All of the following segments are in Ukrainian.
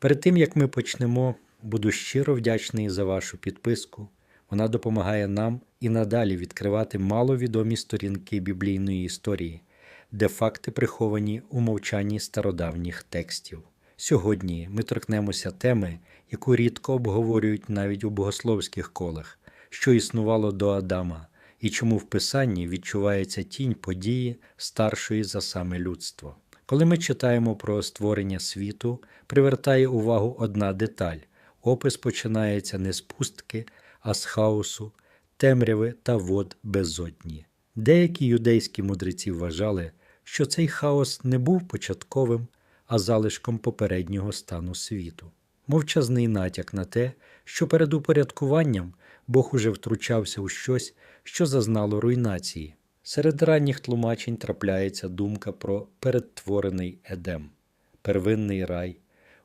Перед тим як ми почнемо, буду щиро вдячний за вашу підписку. Вона допомагає нам і надалі відкривати маловідомі сторінки біблійної історії, де факти приховані у мовчанні стародавніх текстів. Сьогодні ми торкнемося теми, яку рідко обговорюють навіть у богословських колах, що існувало до Адама, і чому в Писанні відчувається тінь події старшої за саме людство. Коли ми читаємо про створення світу, привертає увагу одна деталь: опис починається не з пустки, а з хаосу, темряви та вод безодні. Деякі юдейські мудреці вважали, що цей хаос не був початковим, а залишком попереднього стану світу. Мовчазний натяк на те, що перед упорядкуванням Бог уже втручався у щось, що зазнало руйнації. Серед ранніх тлумачень трапляється думка про передтворений Едем, первинний рай,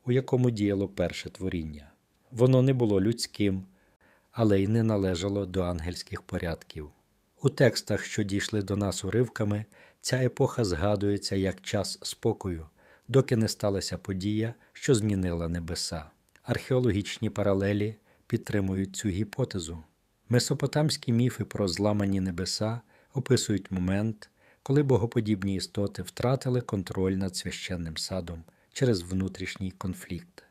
у якому діяло перше творіння. Воно не було людським, але й не належало до ангельських порядків. У текстах, що дійшли до нас уривками, ця епоха згадується як час спокою, доки не сталася подія, що змінила небеса. Археологічні паралелі підтримують цю гіпотезу. Месопотамські міфи про зламані небеса описують момент, коли богоподібні істоти втратили контроль над священним садом через внутрішній конфлікт.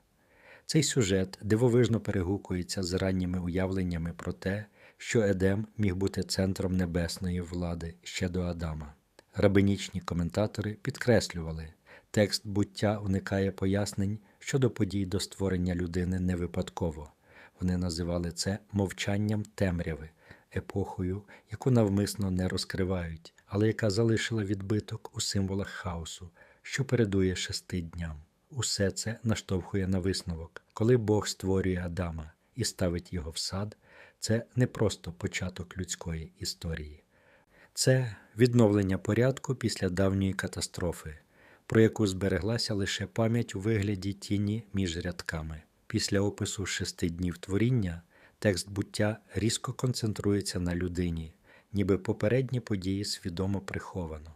Цей сюжет дивовижно перегукується з ранніми уявленнями про те, що Едем міг бути центром небесної влади ще до Адама. Рабинічні коментатори підкреслювали, текст буття уникає пояснень щодо подій до створення людини не випадково. Вони називали це мовчанням темряви, епохою, яку навмисно не розкривають, але яка залишила відбиток у символах хаосу, що передує шести дням. Усе це наштовхує на висновок. Коли Бог створює Адама і ставить його в сад, це не просто початок людської історії, це відновлення порядку після давньої катастрофи, про яку збереглася лише пам'ять у вигляді тіні між рядками. Після опису шести днів творіння текст буття різко концентрується на людині, ніби попередні події свідомо приховано.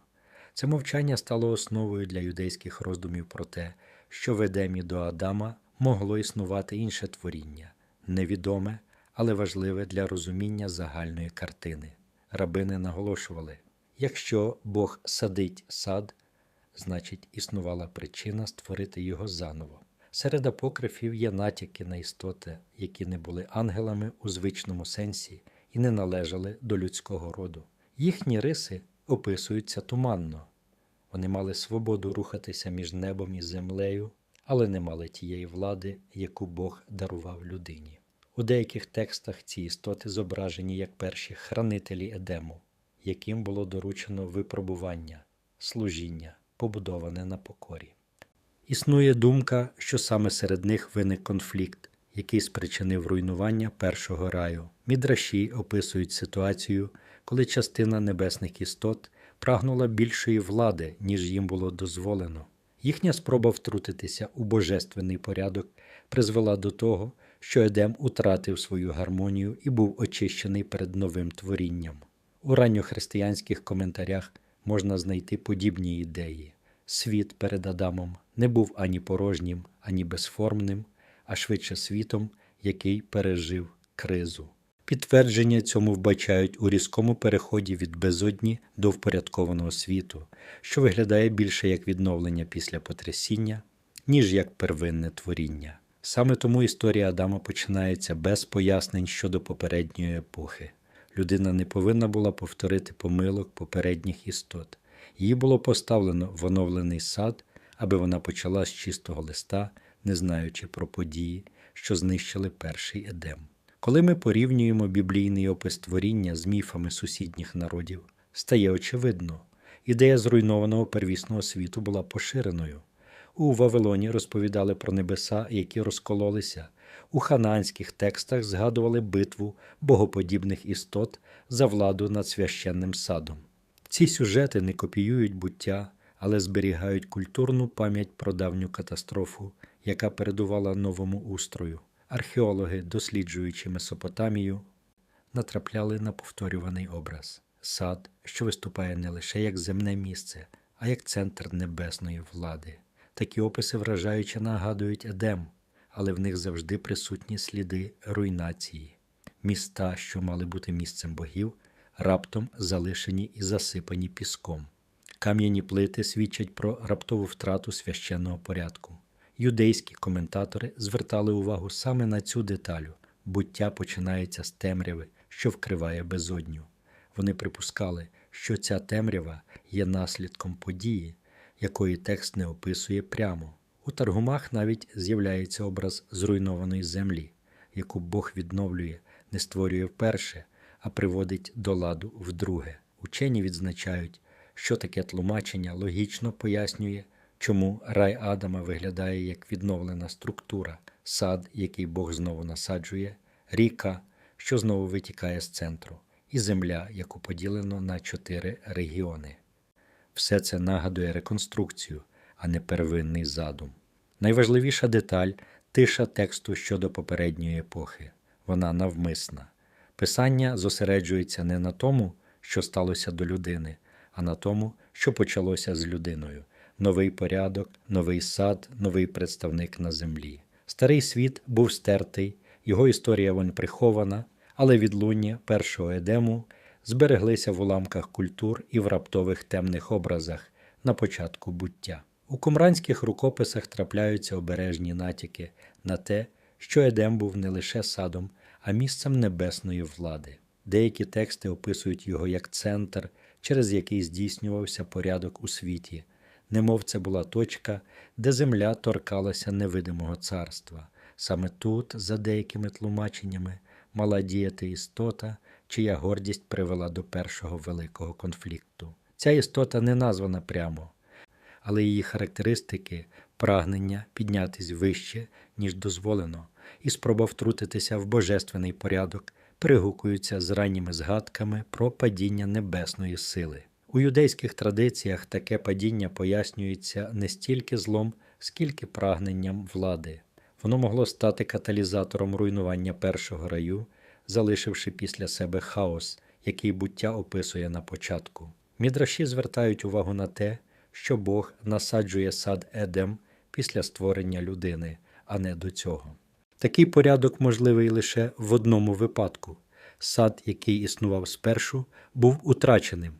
Це мовчання стало основою для юдейських роздумів про те, що в Едемі до Адама могло існувати інше творіння, невідоме, але важливе для розуміння загальної картини. Рабини наголошували: якщо Бог садить сад, значить існувала причина створити його заново. Серед апокрифів є натяки на істоти, які не були ангелами у звичному сенсі і не належали до людського роду. Їхні риси описуються туманно. Вони мали свободу рухатися між небом і землею, але не мали тієї влади, яку Бог дарував людині. У деяких текстах ці істоти зображені як перші хранителі Едему, яким було доручено випробування, служіння, побудоване на покорі. Існує думка, що саме серед них виник конфлікт, який спричинив руйнування першого раю. Мідраші описують ситуацію, коли частина небесних істот прагнула більшої влади, ніж їм було дозволено. Їхня спроба втрутитися у божественний порядок призвела до того, що Едем утратив свою гармонію і був очищений перед новим творінням. У ранньохристиянських коментарях можна знайти подібні ідеї. Світ перед Адамом не був ані порожнім, ані безформним, а швидше світом, який пережив кризу. Підтвердження цьому вбачають у різкому переході від безодні до впорядкованого світу, що виглядає більше як відновлення після потрясіння, ніж як первинне творіння. Саме тому історія Адама починається без пояснень щодо попередньої епохи. Людина не повинна була повторити помилок попередніх істот. Їй було поставлено в оновлений сад, аби вона почала з чистого листа, не знаючи про події, що знищили перший едем. Коли ми порівнюємо біблійний опис творіння з міфами сусідніх народів, стає очевидно, ідея зруйнованого первісного світу була поширеною. У Вавилоні розповідали про небеса, які розкололися. У хананських текстах згадували битву богоподібних істот за владу над священним садом. Ці сюжети не копіюють буття, але зберігають культурну пам'ять про давню катастрофу, яка передувала новому устрою. Археологи, досліджуючи Месопотамію, натрапляли на повторюваний образ сад, що виступає не лише як земне місце, а як центр небесної влади. Такі описи вражаюче нагадують Едем, але в них завжди присутні сліди руйнації. Міста, що мали бути місцем богів, раптом залишені і засипані піском. Кам'яні плити свідчать про раптову втрату священного порядку. Юдейські коментатори звертали увагу саме на цю деталю. Буття починається з темряви, що вкриває безодню. Вони припускали, що ця темрява є наслідком події, якої текст не описує прямо. У Таргумах навіть з'являється образ зруйнованої землі, яку Бог відновлює, не створює вперше, а приводить до ладу вдруге. Учені відзначають, що таке тлумачення логічно пояснює, чому рай Адама виглядає як відновлена структура, сад, який Бог знову насаджує, ріка, що знову витікає з центру, і земля, яку поділено на чотири регіони. Все це нагадує реконструкцію, а не первинний задум. Найважливіша деталь тиша тексту щодо попередньої епохи. Вона навмисна. Писання зосереджується не на тому, що сталося до людини, а на тому, що почалося з людиною. Новий порядок, новий сад, новий представник на землі. Старий світ був стертий, його історія вон прихована, але відлуння першого едему збереглися в уламках культур і в раптових темних образах на початку буття. У кумранських рукописах трапляються обережні натяки на те, що Едем був не лише садом, а місцем небесної влади. Деякі тексти описують його як центр, через який здійснювався порядок у світі, немов це була точка, де земля торкалася невидимого царства. Саме тут, за деякими тлумаченнями, мала діяти істота, чия гордість привела до першого великого конфлікту. Ця істота не названа прямо, але її характеристики прагнення піднятись вище, ніж дозволено, і спроба втрутитися в божественний порядок перегукуються з ранніми згадками про падіння небесної сили. У юдейських традиціях таке падіння пояснюється не стільки злом, скільки прагненням влади. Воно могло стати каталізатором руйнування першого раю, залишивши після себе хаос, який буття описує на початку. Мідраші звертають увагу на те, що Бог насаджує сад Едем після створення людини, а не до цього. Такий порядок можливий лише в одному випадку сад, який існував спершу, був утраченим.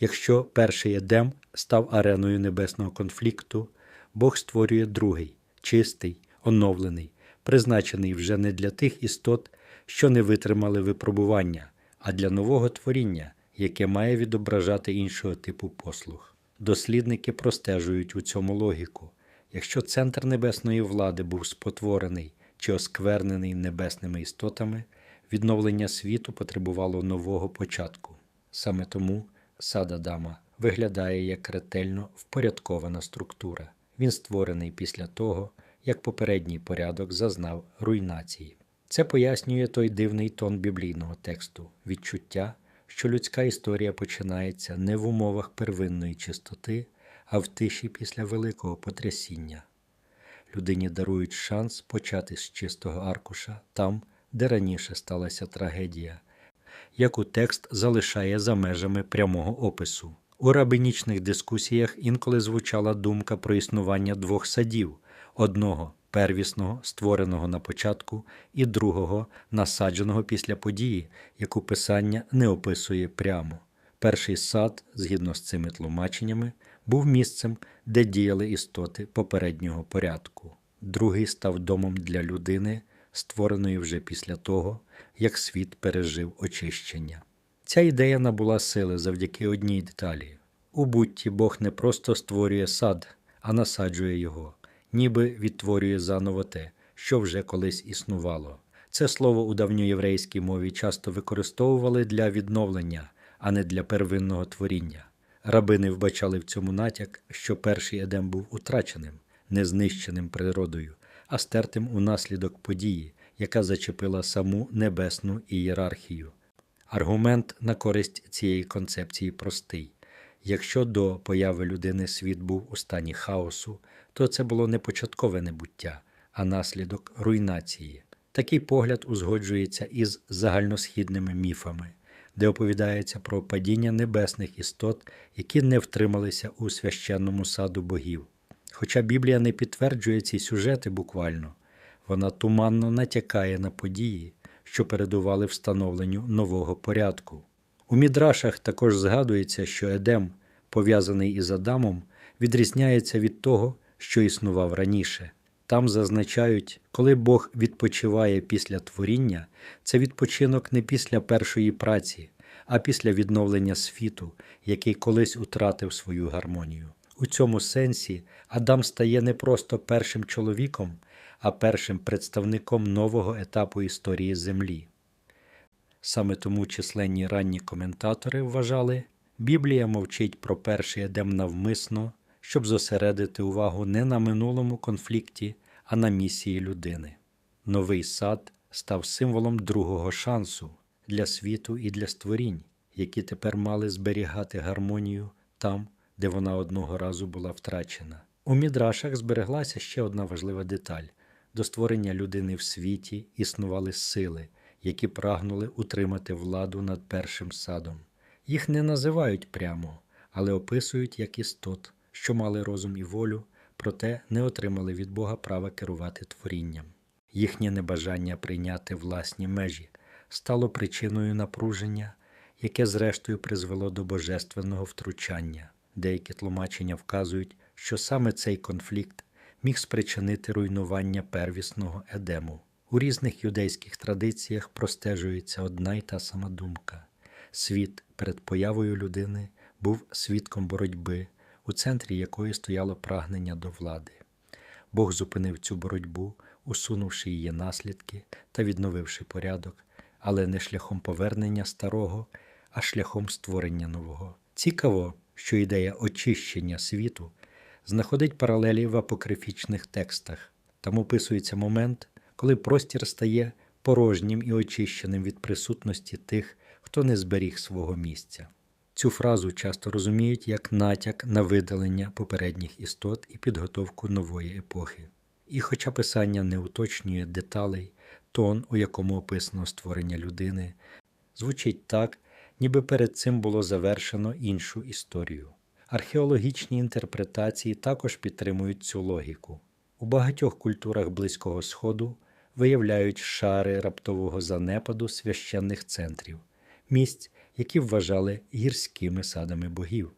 Якщо перший Едем став ареною небесного конфлікту, Бог створює другий, чистий, оновлений, призначений вже не для тих істот, що не витримали випробування, а для нового творіння, яке має відображати іншого типу послуг. Дослідники простежують у цьому логіку. Якщо центр небесної влади був спотворений чи осквернений небесними істотами, відновлення світу потребувало нового початку. Саме тому сад Адама виглядає як ретельно впорядкована структура. Він створений після того, як попередній порядок зазнав руйнації. Це пояснює той дивний тон біблійного тексту відчуття, що людська історія починається не в умовах первинної чистоти, а в тиші після великого потрясіння. Людині дарують шанс почати з чистого аркуша там, де раніше сталася трагедія, яку текст залишає за межами прямого опису. У рабинічних дискусіях інколи звучала думка про існування двох садів одного первісного, створеного на початку, і другого, насадженого після події, яку писання не описує прямо. Перший сад, згідно з цими тлумаченнями, був місцем, де діяли істоти попереднього порядку. Другий став домом для людини, створеної вже після того, як світ пережив очищення. Ця ідея набула сили завдяки одній деталі. У бутті Бог не просто створює сад, а насаджує його, ніби відтворює заново те, що вже колись існувало. Це слово у давньоєврейській мові часто використовували для відновлення, а не для первинного творіння. Рабини вбачали в цьому натяк, що перший Едем був утраченим, не знищеним природою, а стертим унаслідок події, яка зачепила саму небесну ієрархію. Аргумент на користь цієї концепції простий. Якщо до появи людини світ був у стані хаосу, то це було не початкове небуття, а наслідок руйнації. Такий погляд узгоджується із загальносхідними міфами, де оповідається про падіння небесних істот, які не втрималися у священному саду богів. Хоча Біблія не підтверджує ці сюжети буквально, Вона туманно натякає на події, що передували встановленню нового порядку. У Мідрашах також згадується, що Едем, пов'язаний із Адамом, відрізняється від того, що існував раніше. Там зазначають, коли Бог відпочиває після творіння, це відпочинок не після першої праці, а після відновлення світу, який колись утратив свою гармонію. У цьому сенсі Адам стає не просто першим чоловіком, а першим представником нового етапу історії Землі. Саме тому численні ранні коментатори вважали, Біблія мовчить про перший Едем навмисно, щоб зосередити увагу не на минулому конфлікті, а на місії людини. Новий сад став символом другого шансу для світу і для створінь, які тепер мали зберігати гармонію там, де вона одного разу була втрачена. У Мідрашах збереглася ще одна важлива деталь до створення людини в світі існували сили, які прагнули утримати владу над першим садом. Їх не називають прямо, але описують як істот, що мали розум і волю, проте не отримали від Бога права керувати творінням. Їхнє небажання прийняти власні межі стало причиною напруження, яке зрештою призвело до божественного втручання. Деякі тлумачення вказують, що саме цей конфлікт міг спричинити руйнування первісного Едему. У різних юдейських традиціях простежується одна й та сама думка. Світ перед появою людини був свідком боротьби, у центрі якої стояло прагнення до влади. Бог зупинив цю боротьбу, усунувши її наслідки та відновивши порядок, але не шляхом повернення старого, а шляхом створення нового. Цікаво, що ідея очищення світу знаходить паралелі в апокрифічних текстах. Там описується момент, коли простір стає порожнім і очищеним від присутності тих, хто не зберіг свого місця. Цю фразу часто розуміють як натяк на видалення попередніх істот і підготовку нової епохи. І хоча писання не уточнює деталей, тон, у якому описано створення людини, звучить так, ніби перед цим було завершено іншу історію. Археологічні інтерпретації також підтримують цю логіку. У багатьох культурах Близького Сходу виявляють шари раптового занепаду священних центрів, місць, які вважали гірськими садами богів.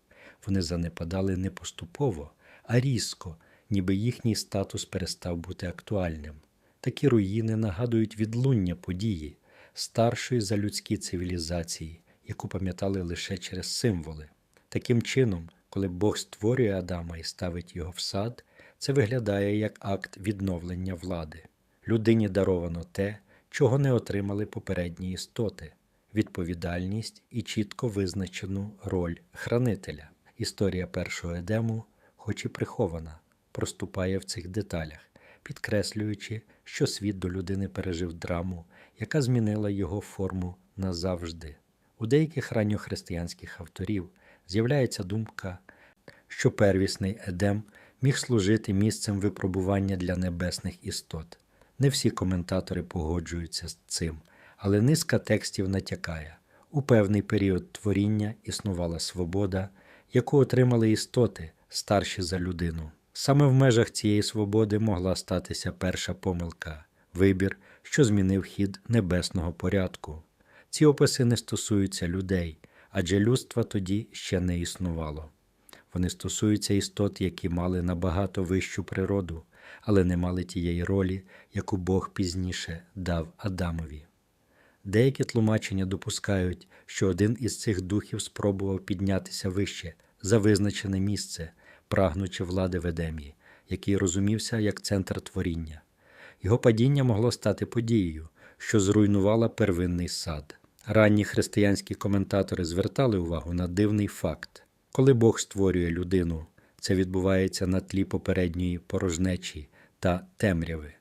Вони занепадали не поступово, а різко, ніби їхній статус перестав бути актуальним. Такі руїни нагадують відлуння події, старшої за людські цивілізації, яку пам'ятали лише через символи. Таким чином, коли Бог створює Адама і ставить його в сад, це виглядає як акт відновлення влади. Людині даровано те, чого не отримали попередні істоти відповідальність і чітко визначену роль хранителя. Історія першого Едему, хоч і прихована, проступає в цих деталях, підкреслюючи, що світ до людини пережив драму, яка змінила його форму назавжди. У деяких ранньохристиянських авторів з'являється думка, що первісний Едем міг служити місцем випробування для небесних істот. Не всі коментатори погоджуються з цим, але низка текстів натякає. У певний період творіння існувала свобода, яку отримали істоти, старші за людину. Саме в межах цієї свободи могла статися перша помилка вибір, що змінив хід небесного порядку. Ці описи не стосуються людей, адже людства тоді ще не існувало. Вони стосуються істот, які мали набагато вищу природу, але не мали тієї ролі, яку Бог пізніше дав Адамові. Деякі тлумачення допускають, що один із цих духів спробував піднятися вище за визначене місце, прагнучи влади в Едемі, який розумівся як центр творіння. Його падіння могло стати подією, що зруйнувала первинний сад. Ранні християнські коментатори звертали увагу на дивний факт. Коли Бог створює людину, це відбувається на тлі попередньої порожнечі та темряви.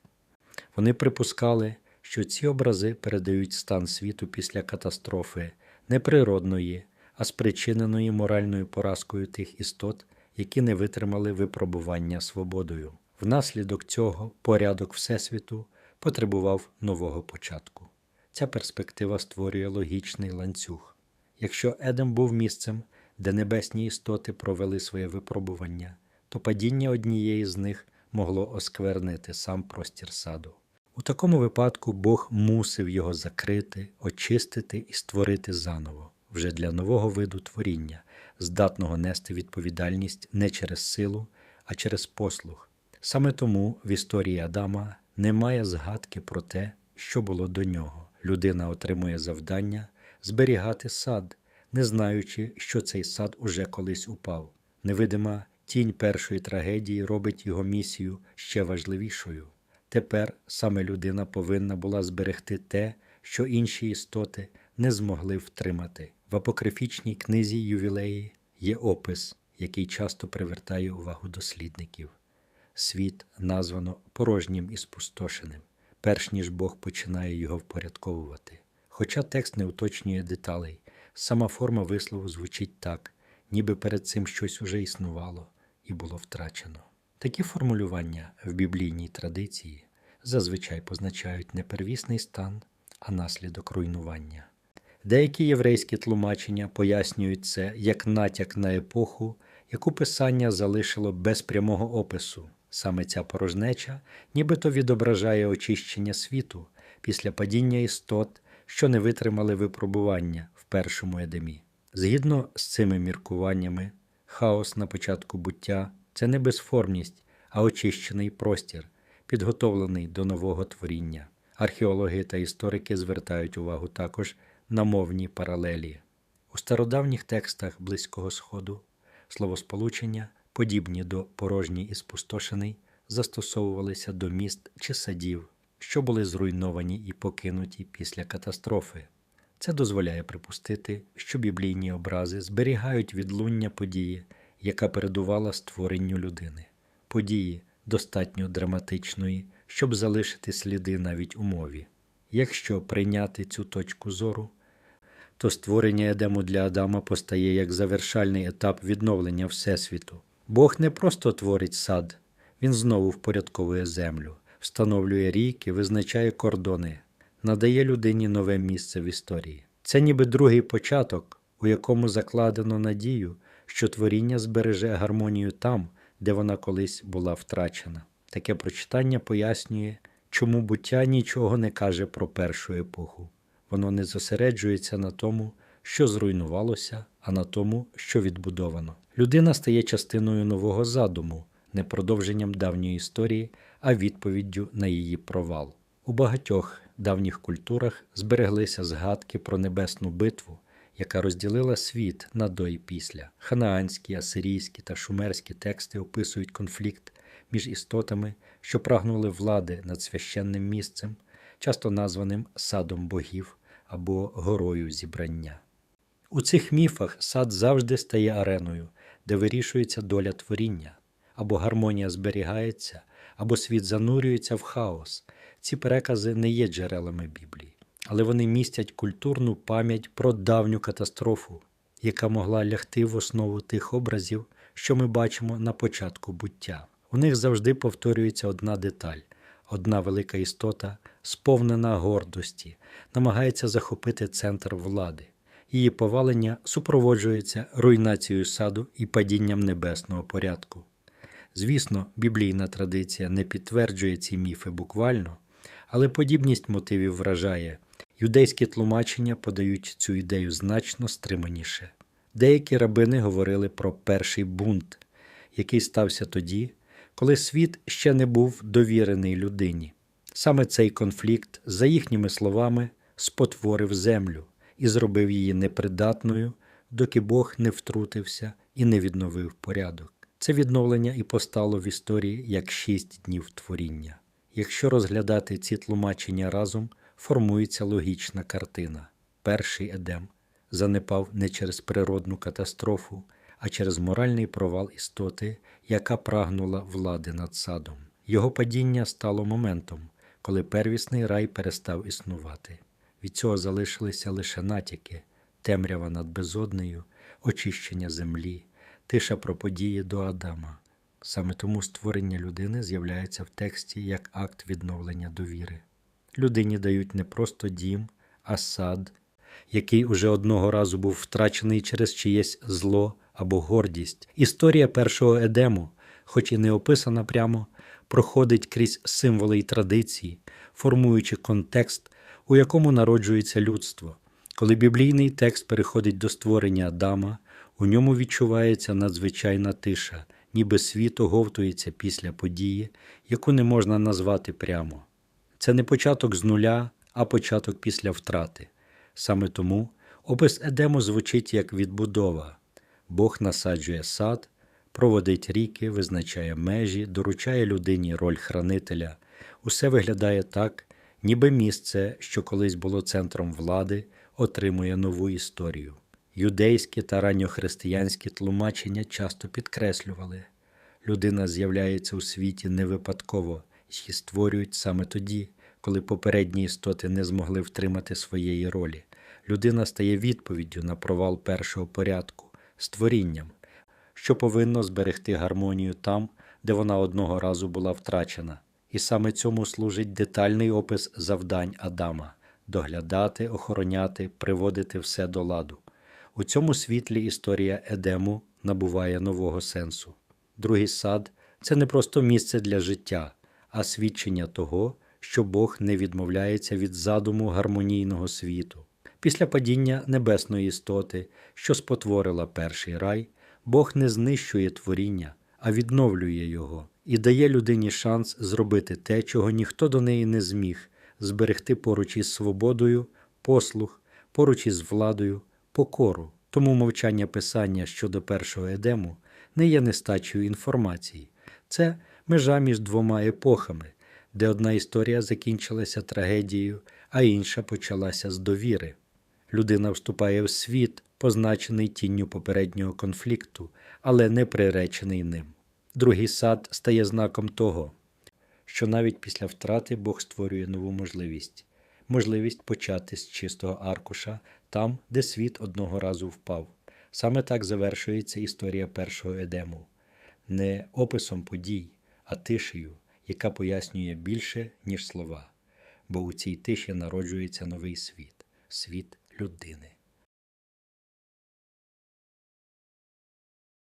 Вони припускали, що ці образи передають стан світу після катастрофи не природної, а спричиненої моральною поразкою тих істот, які не витримали випробування свободою. Внаслідок цього порядок Всесвіту потребував нового початку. Ця перспектива створює логічний ланцюг. Якщо Едем був місцем, де небесні істоти провели своє випробування, то падіння однієї з них могло осквернити сам простір саду. У такому випадку Бог мусив його закрити, очистити і створити заново, вже для нового виду творіння, здатного нести відповідальність не через силу, а через послуг. Саме тому в історії Адама немає згадки про те, що було до нього. Людина отримує завдання зберігати сад, не знаючи, що цей сад уже колись упав. Невидима тінь першої трагедії робить його місію ще важливішою. Тепер саме людина повинна була зберегти те, що інші істоти не змогли втримати. В апокрифічній книзі ювілеї є опис, який часто привертає увагу дослідників. Світ названо порожнім і спустошеним, перш ніж Бог починає його впорядковувати. Хоча текст не уточнює деталей, сама форма вислову звучить так, ніби перед цим щось уже існувало і було втрачено. Такі формулювання в біблійній традиції зазвичай позначають не первісний стан, а наслідок руйнування. Деякі єврейські тлумачення пояснюють це як натяк на епоху, яку писання залишило без прямого опису. Саме ця порожнеча нібито відображає очищення світу після падіння істот, що не витримали випробування в першому едемі. Згідно з цими міркуваннями, хаос на початку буття це не безформність, а очищений простір, підготовлений до нового творіння. Археологи та історики звертають увагу також на мовні паралелі. У стародавніх текстах Близького Сходу словосполучення, подібні до порожній і спустошений, застосовувалися до міст чи садів, що були зруйновані і покинуті після катастрофи. Це дозволяє припустити, що біблійні образи зберігають відлуння події, яка передувала створенню людини, події достатньо драматичної, щоб залишити сліди навіть у мові. Якщо прийняти цю точку зору, то створення Едему для Адама постає як завершальний етап відновлення Всесвіту. Бог не просто творить сад, він знову впорядковує землю, встановлює ріки, визначає кордони, надає людині нове місце в історії. Це ніби другий початок, у якому закладено надію, що творіння збереже гармонію там, де вона колись була втрачена. Таке прочитання пояснює, чому буття нічого не каже про першу епоху. Воно не зосереджується на тому, що зруйнувалося, а на тому, що відбудовано. Людина стає частиною нового задуму, не продовженням давньої історії, а відповіддю на її провал. У багатьох давніх культурах збереглися згадки про небесну битву, яка розділила світ на до і після. Ханаанські, асирійські та шумерські тексти описують конфлікт між істотами, що прагнули влади над священним місцем, часто названим садом богів або горою зібрання. У цих міфах сад завжди стає ареною, де вирішується доля творіння, або гармонія зберігається, або світ занурюється в хаос. Ці перекази не є джерелами Біблії, але вони містять культурну пам'ять про давню катастрофу, яка могла лягти в основу тих образів, що ми бачимо на початку буття. У них завжди повторюється одна деталь, одна велика істота, сповнена гордості, намагається захопити центр влади. Її повалення супроводжується руйнацією саду і падінням небесного порядку. Звісно, біблійна традиція не підтверджує ці міфи буквально, але подібність мотивів вражає. Юдейські тлумачення подають цю ідею значно стриманіше. Деякі рабини говорили про перший бунт, який стався тоді, коли світ ще не був довірений людині. Саме цей конфлікт, за їхніми словами, спотворив землю і зробив її непридатною, доки Бог не втрутився і не відновив порядок. Це відновлення і постало в історії як шість днів творіння. Якщо розглядати ці тлумачення разом, формується логічна картина. Перший Едем занепав не через природну катастрофу, а через моральний провал істоти, яка прагнула влади над садом. Його падіння стало моментом, коли первісний рай перестав існувати. Від цього залишилися лише натяки, темрява над безоднею, очищення землі, тиша про події до Адама. Саме тому створення людини з'являється в тексті як акт відновлення довіри. Людині дають не просто дім, а сад, який уже одного разу був втрачений через чиєсь зло або гордість. Історія першого Едему, хоч і не описана прямо, проходить крізь символи й традиції, формуючи контекст, у якому народжується людство. Коли біблійний текст переходить до створення Адама, у ньому відчувається надзвичайна тиша, ніби світ оговтується після події, яку не можна назвати прямо. Це не початок з нуля, а початок після втрати. Саме тому опис Едему звучить як відбудова. Бог насаджує сад, проводить ріки, визначає межі, доручає людині роль хранителя. Усе виглядає так, ніби місце, що колись було центром влади, отримує нову історію. Юдейські та ранньохристиянські тлумачення часто підкреслювали людина з'являється у світі не випадково, її створюють саме тоді, коли попередні істоти не змогли втримати своєї ролі. Людина стає відповіддю на провал першого порядку, створінням, що повинно зберегти гармонію там, де вона одного разу була втрачена. І саме цьому служить детальний опис завдань Адама доглядати, охороняти, приводити все до ладу. У цьому світлі історія Едему набуває нового сенсу. Другий сад це не просто місце для життя, а свідчення того, що Бог не відмовляється від задуму гармонійного світу. Після падіння небесної істоти, що спотворила перший рай, Бог не знищує творіння, а відновлює його і дає людині шанс зробити те, чого ніхто до неї не зміг, зберегти поруч із свободою, послух, поруч із владою, покору. Тому мовчання писання щодо першого едему не є нестачею інформації. Це межа між двома епохами, де одна історія закінчилася трагедією, а інша почалася з довіри. Людина вступає в світ, позначений тінню попереднього конфлікту, але не приречений ним. Другий сад стає знаком того, що навіть після втрати Бог створює нову можливість можливість почати з чистого аркуша там, де світ одного разу впав. Саме так завершується історія першого Едему, не описом подій, а тишею, яка пояснює більше, ніж слова, бо у цій тиші народжується новий світ світ людини.